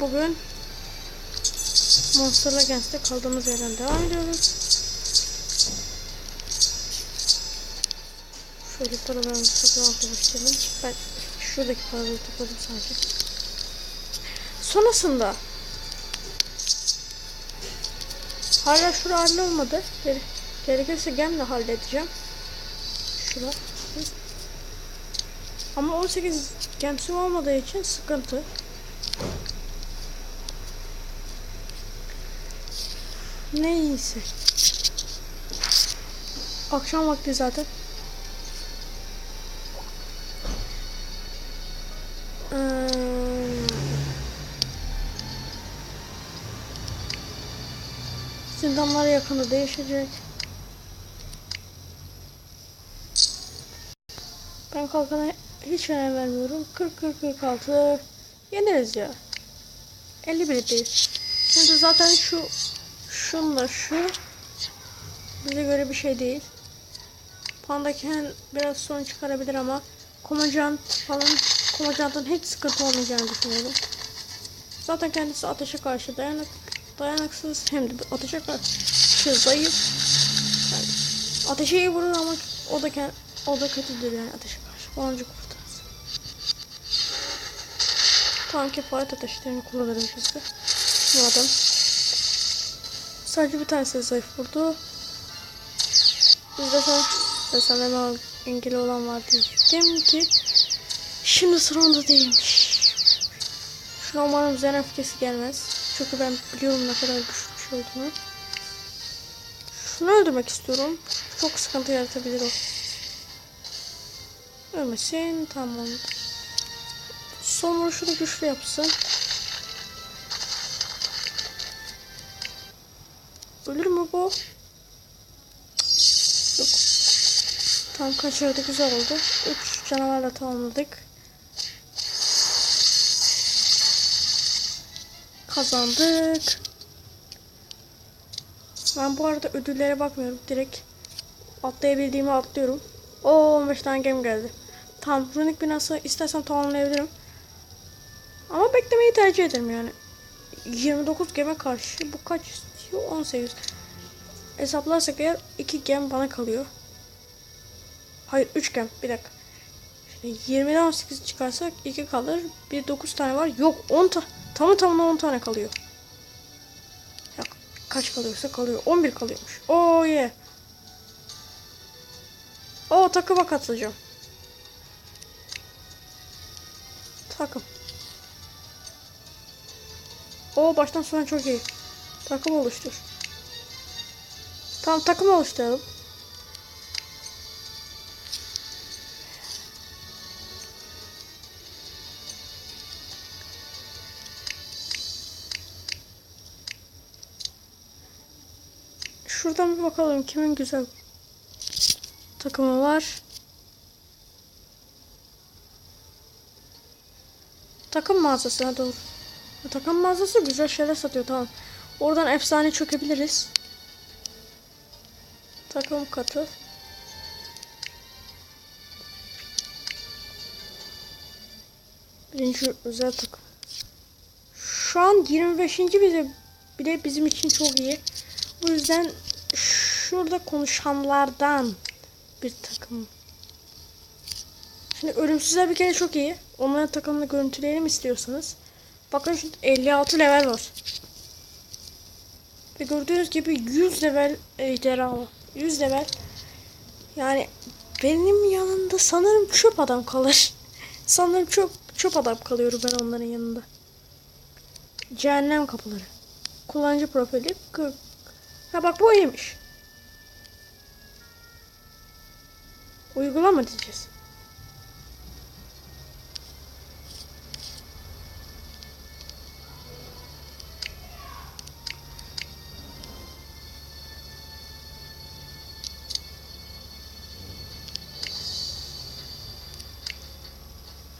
Bugün Monster Legends'te kaldığımız yerden devam ediyoruz. Şöyle paralarımızı toplamakla başlayalım. Ben şuradaki paraları topladım sadece. Sonrasında hala şura hallolmadı. Gere- Gerekirse gemle halledeceğim. Şura. Ama 18 gemsim olmadığı için sıkıntı. Neyse. Akşam vakti zaten. Ee, Zindanlar yakında değişecek. Ben kalkana hiç önem vermiyorum. 40-40-46 yeneriz ya. 51 değil. Şimdi zaten şu şunla şu bize göre bir şey değil. Pandaken biraz sorun çıkarabilir ama komajant falan komajantın hiç sıkıntı olmayacağını düşünüyorum. Zaten kendisi ateşe karşı dayanık dayanıksız hem de ateşe karşı zayıf. Yani ateşe iyi vurur ama o da o da kötüdür yani ateşe karşı. Boncuk kurtarız. Tamam kefaret ateşlerini şimdi. Madem. Sadece bir tanesi zayıf vurdu. Bizde sen desem hemen engeli olan var diyecektim ki şimdi sıra onda değilmiş. Şuna umarım zen öfkesi gelmez. Çünkü ben biliyorum ne kadar güçlü bir şey olduğunu. Şunu öldürmek istiyorum. Çok sıkıntı yaratabilir o. Ölmesin. Tamam. Son vuruşunu güçlü yapsın. Ölür mü bu? Yok. Tam kaçırdı güzel oldu. 3 canavarla tamamladık. Kazandık. Ben bu arada ödüllere bakmıyorum. Direkt atlayabildiğimi atlıyorum. O 15 tane gem geldi. Tam runik binası istersem tamamlayabilirim. Ama beklemeyi tercih ederim yani. 29 geme karşı bu kaç istiyor? 18. Hesaplarsak eğer 2 gem bana kalıyor. Hayır 3 gem bir dakika. Şimdi 20'den 18 çıkarsak 2 kalır. Bir 9 tane var. Yok 10 tane. Tamı tamına 10 tane kalıyor. Ya kaç kalıyorsa kalıyor. 11 kalıyormuş. Oo ye. Oo takıma katılacağım. Takım. O baştan sona çok iyi. Takım oluştur. Tamam takım oluşturalım. Şuradan bir bakalım kimin güzel takımı var. Takım mağazasına doğru. Takım mağazası güzel şeyler satıyor tamam. Oradan efsane çökebiliriz. Takım katı. Birinci özel takım. Şu an 25. bile, bile bizim için çok iyi. Bu yüzden şurada konuşanlardan bir takım. Şimdi ölümsüzler bir kere çok iyi. Onların takımını görüntüleyelim istiyorsanız. Bakın şu 56 level var. Ve gördüğünüz gibi 100 level ejderha var. 100 level. Yani benim yanında sanırım çöp adam kalır. sanırım çöp, çöp adam kalıyorum ben onların yanında. Cehennem kapıları. Kullanıcı profili 40. Ha bak bu iyiymiş. Uygulama diyeceğiz.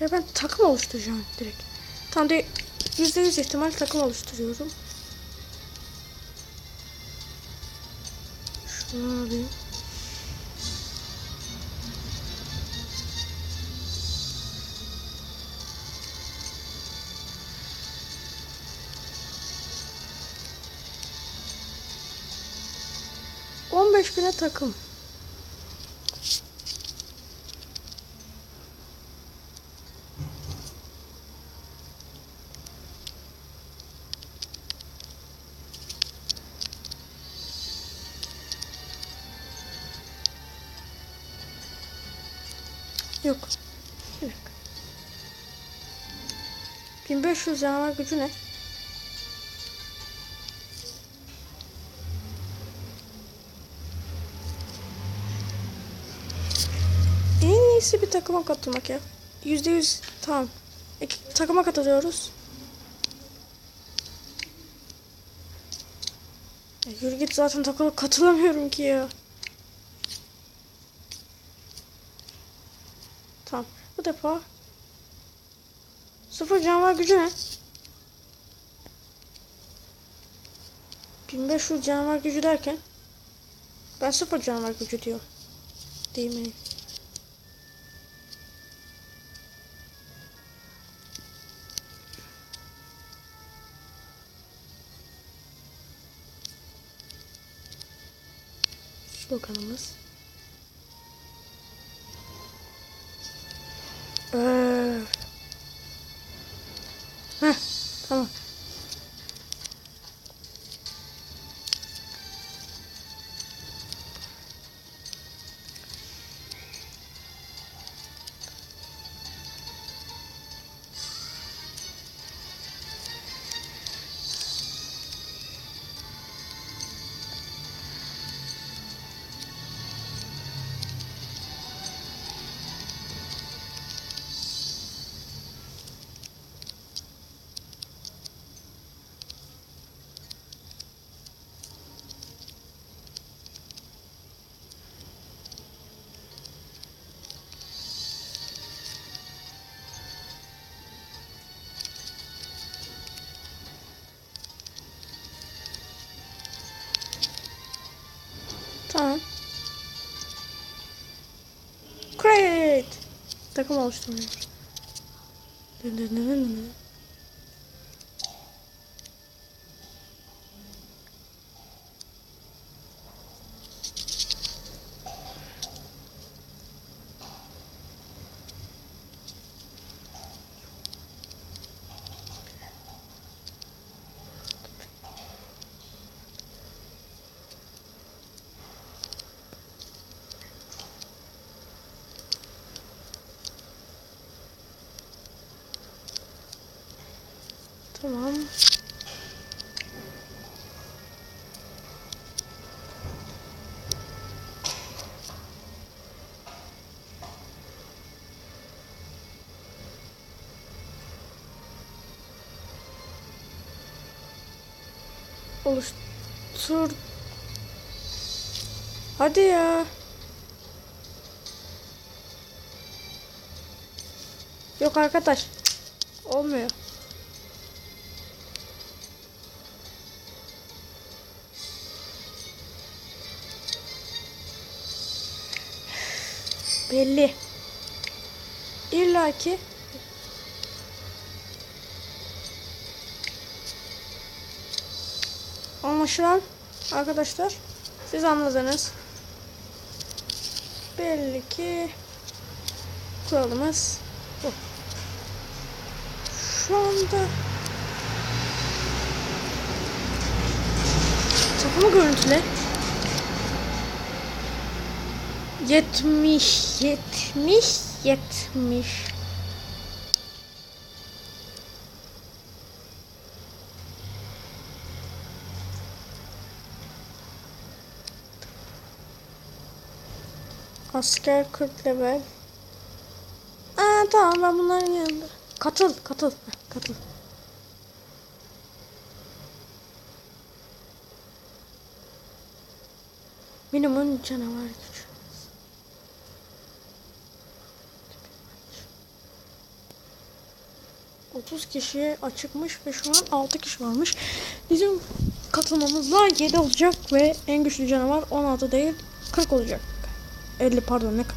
Ve ben takım oluşturacağım direkt. Tam de %100 ihtimal takım oluşturuyorum. Şunu alayım. On beş bine takım. Yok. Dakika. 1500 canavar gücü ne? En iyisi bir takıma katılmak ya. Yüzde yüz tamam. İki, takıma katılıyoruz. Ya yürü git zaten takıma katılamıyorum ki ya. Tamam. Bu defa sıfır canavar gücü ne? 1500 canavar gücü derken ben sıfır canavar gücü diyor. Değil mi? Sloganımız. Huh. Tamam. Create. Takım oluşturmuyor. Dın dın dın dın Tamam. Oluştur. Hadi ya. Yok arkadaş. Olmuyor. Belli. İlla ki anlaşılan arkadaşlar siz anladınız. Belli ki kuralımız bu. Şu anda takımı görüntüle 70 70 70 Asker 40 level. Aa tamam ben bunların yanında. Katıl katıl katıl. Minimum canavar gücü. Otuz kişiye açıkmış ve şu an 6 kişi varmış. Bizim katılmamızla 7 olacak ve en güçlü canavar 16 değil 40 olacak. 50 pardon ne 40.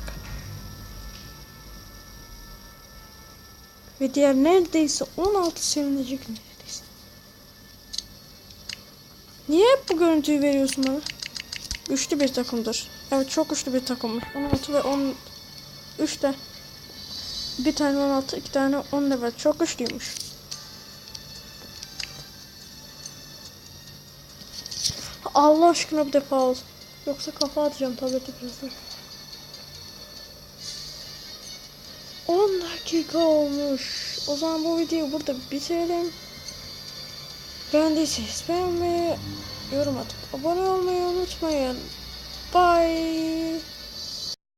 Ve diğer neredeyse 16 sevinecek neredeyse. Niye hep bu görüntüyü veriyorsun bana? güçlü bir takımdır. Evet çok güçlü bir takımmış. 16 ve 10 3 de bir tane 16 iki tane 10 level çok güçlüymüş. Allah aşkına bir defa ol. Yoksa kafa atacağım tablete birazdan. 10 dakika olmuş. O zaman bu videoyu burada bitirelim. Beğendiyseniz beğenmeyi, yorum atıp abone olmayı unutmayın. Bye.